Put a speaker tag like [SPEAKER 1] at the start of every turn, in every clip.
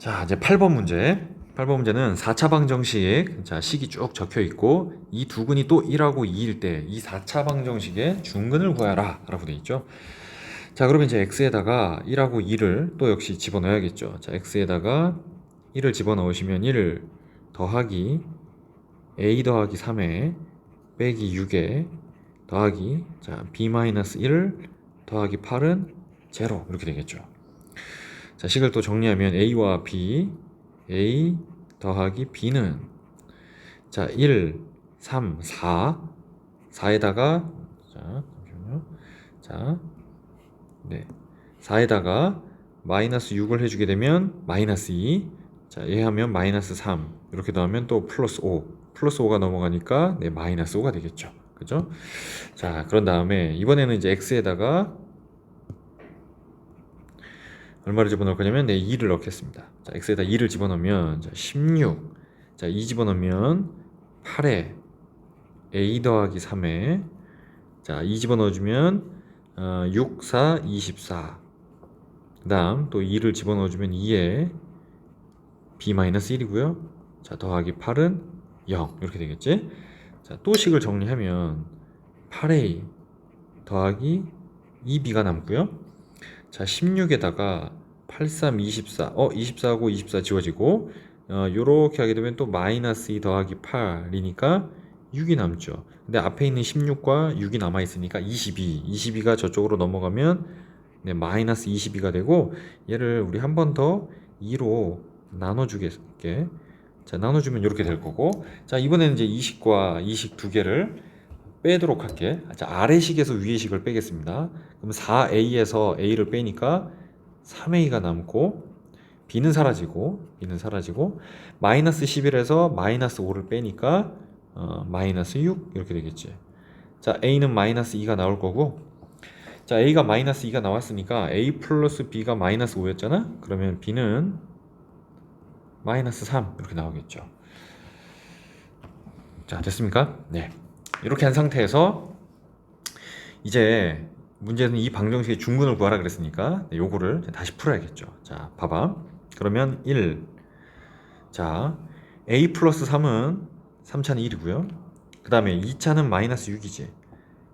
[SPEAKER 1] 자, 이제 8번 문제. 8번 문제는 4차 방정식, 자, 식이 쭉 적혀 있고, 이 두 근이 또 1하고 2일 때, 이 4차 방정식의 중근을 구하라. 라고 되어 있죠. 자, 그러면 이제 x에다가 1하고 2를 또 역시 집어넣어야겠죠. 자, x에다가 1을 집어넣으시면 1을 더하기 a 더하기 3에 빼기 6에 더하기 자, b-1 더하기 8은 0 이렇게 되겠죠. 자, 식을 또 정리하면 a와 b, a 더하기 b는 자, 1, 3, 4, 4에다가 자, 잠시만요. 자, 네. 4에다가 마이너스 6을 해 주게 되면 마이너스 2, 자, 얘 하면 마이너스 3, 이렇게 더하면 또 플러스 5, 플러스 5가 넘어가니까 네, 마이너스 5가 되겠죠. 그죠? 자, 그런 다음에 이번에는 이제 x에다가 얼마를 집어넣을 거냐면 네, 2를 넣겠습니다. 자, x에다 2를 집어넣으면 자, 16. 자, 2 집어넣으면 8에 a 더하기 3에 자, 2 집어넣어주면 어, 6, 4, 24. 그 다음 또 2를 집어넣어주면 2에 b-1이고요. 자, 더하기 8은 0. 이렇게 되겠지? 자, 또 식을 정리하면 8a 더하기 2b가 남고요. 자, 16에다가 83, 24. 어, 24하고 24 지워지고 어, 요렇게 하게 되면 또 마이너스 2 더하기 8이니까 6이 남죠. 근데 앞에 있는 16과 6이 남아 있으니까 22. 22가 저쪽으로 넘어가면 네, 마이너스 22가 되고 얘를 우리 한 번 더 2로 나눠 주겠게. 자, 나눠 주면 이렇게 될 거고. 자, 이번에는 이제 이식과 이식 두 개를 빼도록 할게. 자, 아래식에서 위의식을 빼겠습니다. 그럼 4a에서 a를 빼니까 3a가 남고 b는 사라지고 b는 사라지고 마이너스 11에서 마이너스 5를 빼니까 어, 마이너스 6 이렇게 되겠지. 자, a는 마이너스 2가 나올 거고 자, a가 마이너스 2가 나왔으니까 a 플러스 b가 마이너스 5였잖아? 그러면 b는 마이너스 3 이렇게 나오겠죠. 자, 됐습니까? 네. 이렇게 한 상태에서 이제 문제는 이 방정식의 중근을 구하라 그랬으니까 네, 요거를 다시 풀어야겠죠. 자, 봐봐. 그러면 1. 자, a 플러스 3은 3차는 1이고요. 그 다음에 2차는 마이너스 6이지.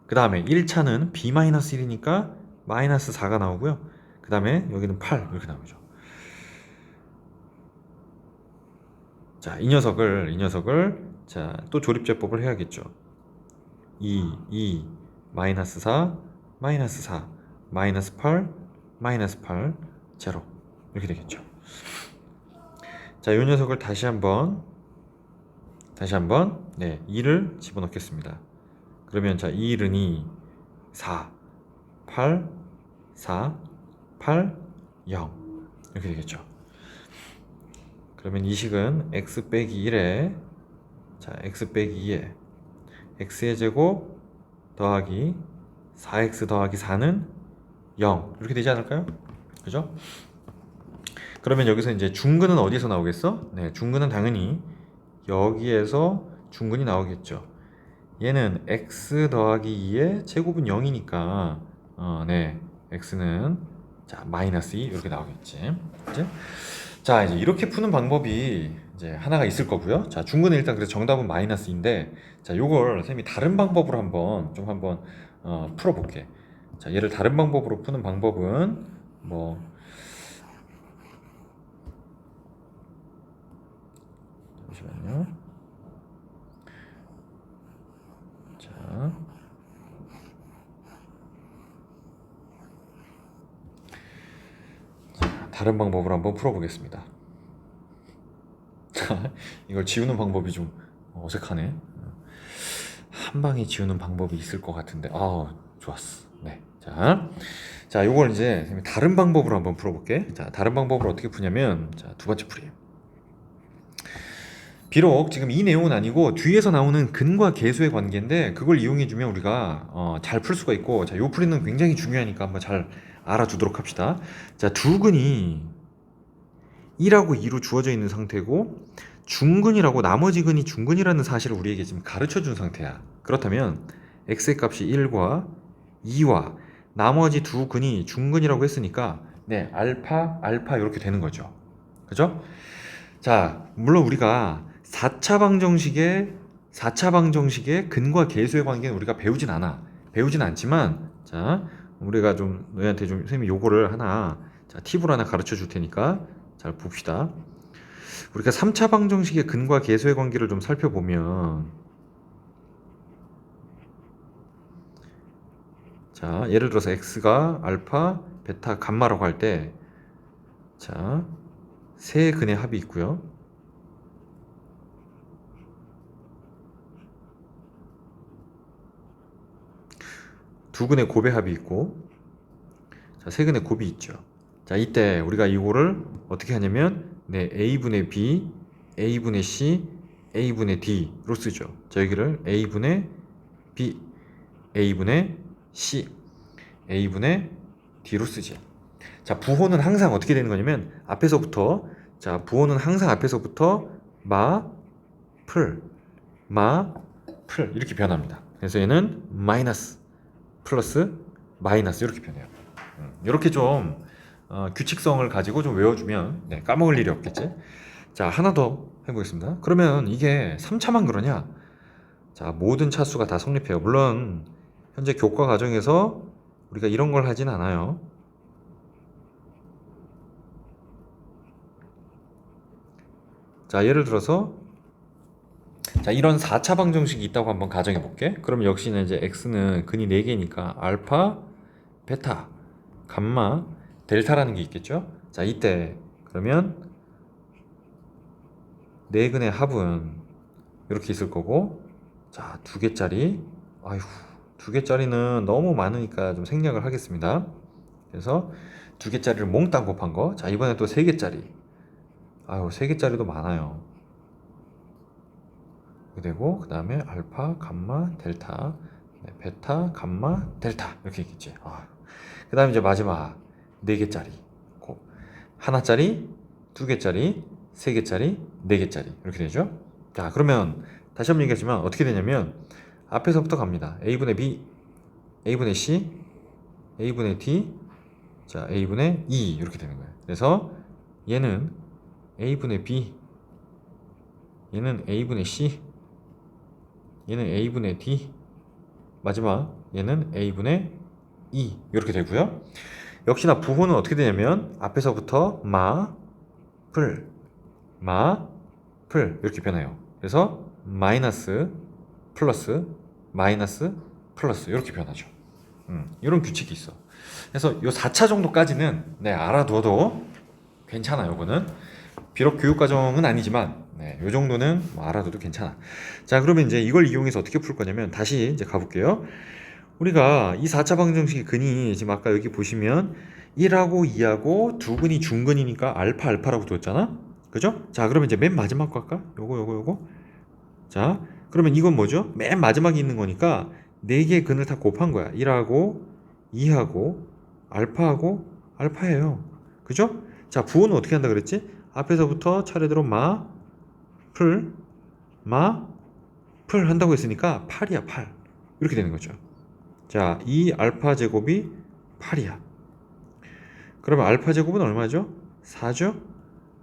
[SPEAKER 1] 그 다음에 1차는 b 마이너스 1이니까 마이너스 4가 나오고요. 그 다음에 여기는 8 이렇게 나오죠. 자, 이 녀석을 이 녀석을 자, 또 조립제법을 해야겠죠. 2, 2, 마이너스 4, 마이너스 4, 마이너스 8, 마이너스 8, 제로 이렇게 되겠죠. 자, 이 녀석을 다시 한번 다시 한번 네, 2를 집어넣겠습니다. 그러면 자, 2, 1은 2, 4, 8, 4, 8, 0 이렇게 되겠죠. 그러면 이 식은 x 빼기 1에 자, x 빼기 2에 x의 제곱 더하기 4x 더하기 4는 0 이렇게 되지 않을까요? 그죠? 그러면 여기서 이제 중근은 어디서 나오겠어? 네, 중근은 당연히 여기에서 중근이 나오겠죠. 얘는 x 더하기 2의 제곱은 0이니까 어, 네, x는 자 마이너스 2 이렇게 나오겠지. 이제 자 이제 이렇게 푸는 방법이 이제 하나가 있을 거고요. 자 중근은 일단 그래서 정답은 마이너스 2인데 자 요걸 선생님이 다른 방법으로 한번 좀 한번 어, 풀어볼게. 자 얘를 다른 방법으로 푸는 방법은 뭐 잠시만요. 자. 자, 다른 방법으로 한번 풀어보겠습니다. 이걸 지우는 방법이 좀 어색하네. 한 방에 지우는 방법이 있을 것 같은데, 아, 좋았어. 네. 자, 자, 요걸 이제 다른 방법으로 한번 풀어볼게. 자, 다른 방법으로 어떻게 푸냐면, 자, 두 번째 풀이. 비록 지금 이 내용은 아니고 뒤에서 나오는 근과 계수의 관계인데 그걸 이용해 주면 우리가 어, 잘 풀 수가 있고 자, 요 풀이는 굉장히 중요하니까 한번 잘 알아두도록 합시다. 자, 두 근이 1하고 2로 주어져 있는 상태고 중근이라고 나머지 근이 중근이라는 사실을 우리에게 지금 가르쳐 준 상태야. 그렇다면 x의 값이 1과 2와 나머지 두 근이 중근이라고 했으니까 네, 알파, 알파 이렇게 되는 거죠. 그죠? 자, 물론 우리가 4차 방정식의 4차 방정식의 근과 계수의 관계는 우리가 배우진 않아. 배우진 않지만 자, 우리가 좀 너희한테 좀 선생님이 요거를 하나 자, 팁으로 하나 가르쳐 줄 테니까 잘 봅시다. 우리가 3차 방정식의 근과 계수의 관계를 좀 살펴보면 자, 예를 들어서 x가 알파, 베타, 감마라고 할 때 자, 세 근의 합이 있고요. 두 근의 곱의 합이 있고 자, 세 근의 곱이 있죠. 자, 이때 우리가 이거를 어떻게 하냐면 네, a분의 b, a분의 c, a분의 d로 쓰죠. 자, 여기를 a분의 b, a분의 c, a분의 d로 쓰죠. 자, 부호는 항상 어떻게 되는 거냐면 앞에서부터 자, 부호는 항상 앞에서부터 마, 풀, 마, 풀 이렇게 변합니다. 그래서 얘는 마이너스, 플러스, 마이너스 이렇게 변해요. 음, 이렇게 좀 어, 규칙성을 가지고 좀 외워주면 네, 까먹을 일이 없겠지. 자, 하나 더 해보겠습니다. 그러면 이게 3차만 그러냐? 자, 모든 차수가 다 성립해요. 물론 현재 교과 과정에서 우리가 이런 걸 하진 않아요. 자, 예를 들어서 자, 이런 4차 방정식이 있다고 한번 가정해 볼게. 그럼 역시나 이제 x는 근이 4개니까 알파, 베타, 감마, 델타라는 게 있겠죠? 자, 이때 그러면 네 근의 합은 이렇게 있을 거고 자, 두 개짜리 아휴, 두 개짜리는 너무 많으니까 좀 생략을 하겠습니다. 그래서 두 개짜리를 몽땅 곱한 거. 자, 이번에 또 세 개짜리. 아유, 세 개짜리도 많아요. 되고 그 다음에 알파, 감마, 델타, 네, 베타, 감마, 델타 이렇게 있겠지. 아. 그 다음에 이제 마지막 네 개짜리, 곱 하나짜리, 두 개짜리, 세 개짜리, 네 개짜리 이렇게 되죠. 자 그러면 다시 한번 얘기하지만 어떻게 되냐면 앞에서부터 갑니다. a분의 b, a분의 c, a분의 d, 자 a분의 e 이렇게 되는 거예요. 그래서 얘는 a분의 b, 얘는 a분의 c, 얘는 a분의 d, 마지막 얘는 a분의 e 이렇게 되고요. 역시나 부호는 어떻게 되냐면 앞에서부터 마, 풀, 마, 풀 이렇게 변해요. 그래서 마이너스, 플러스, 마이너스, 플러스 이렇게 변하죠. 음, 이런 규칙이 있어. 그래서 요 4차 정도까지는 네, 알아둬도 괜찮아요. 이거는 비록 교육과정은 아니지만 네, 요 정도는 뭐 알아둬도 괜찮아. 자, 그러면 이제 이걸 이용해서 어떻게 풀 거냐면 다시 이제 가볼게요. 우리가 이 4차 방정식의 근이 지금 아까 여기 보시면 1하고 2하고 두 근이 중근이니까 알파 알파라고 뒀잖아. 그죠? 자, 그러면 이제 맨 마지막 거 할까? 요거 요거 요거. 자, 그러면 이건 뭐죠? 맨 마지막에 있는 거니까 네 개의 근을 다 곱한 거야. 1하고 2하고 알파하고 알파예요. 그죠? 자, 부호는 어떻게 한다 그랬지? 앞에서부터 차례대로 마, 풀, 마, 풀 한다고 했으니까 8이야, 8. 이렇게 되는 거죠. 자, 2 알파 제곱이 8이야. 그러면 알파 제곱은 얼마죠? 4죠?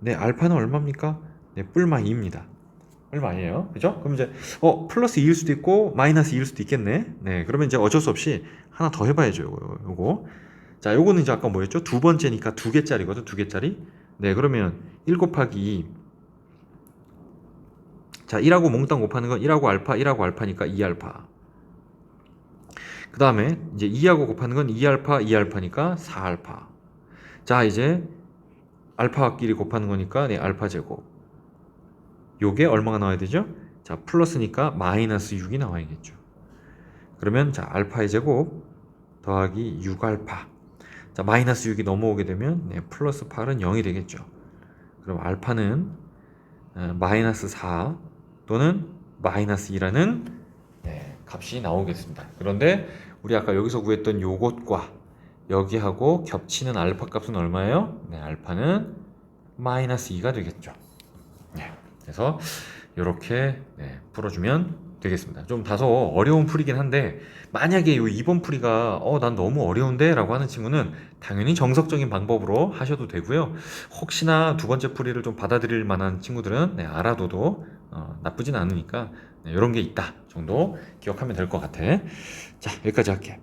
[SPEAKER 1] 네, 알파는 얼마입니까? 네, 뿔마 2입니다. 얼마 아니에요. 그죠? 그럼 이제 어, 플러스 2일 수도 있고 마이너스 2일 수도 있겠네. 네, 그러면 이제 어쩔 수 없이 하나 더 해봐야죠. 요거. 요거. 자, 요거는 이제 아까 뭐였죠? 두 번째니까 두 개짜리거든. 두 개짜리. 네, 그러면 1 곱하기 2. 자, 1하고 몽땅 곱하는 건 1하고 알파, 1하고 알파니까 2알파. 그 다음에 이제 2하고 곱하는 건 2알파, 2알파니까 4알파. 자, 이제 알파끼리 곱하는 거니까 네, 알파 제곱. 요게 얼마가 나와야 되죠? 자, 플러스니까 마이너스 6이 나와야겠죠. 그러면 자, 알파의 제곱 더하기 6알파. 자, 마이너스 6이 넘어오게 되면 네, 플러스 8은 0이 되겠죠. 그럼 알파는 어, 마이너스 4 또는 마이너스 2라는 네, 값이 나오겠습니다. 그런데 우리 아까 여기서 구했던 요것과 여기하고 겹치는 알파 값은 얼마예요? 네, 알파는 마이너스 2가 되겠죠. 네, 그래서 이렇게 네, 풀어주면 되겠습니다. 좀 다소 어려운 풀이긴 한데 만약에 이 2번 풀이가 어 난 너무 어려운데 라고 하는 친구는 당연히 정석적인 방법으로 하셔도 되고요. 혹시나 두 번째 풀이를 좀 받아들일 만한 친구들은 네, 알아둬도 어, 나쁘진 않으니까 네, 이런 게 있다 정도 기억하면 될 것 같아. 자 여기까지 할게.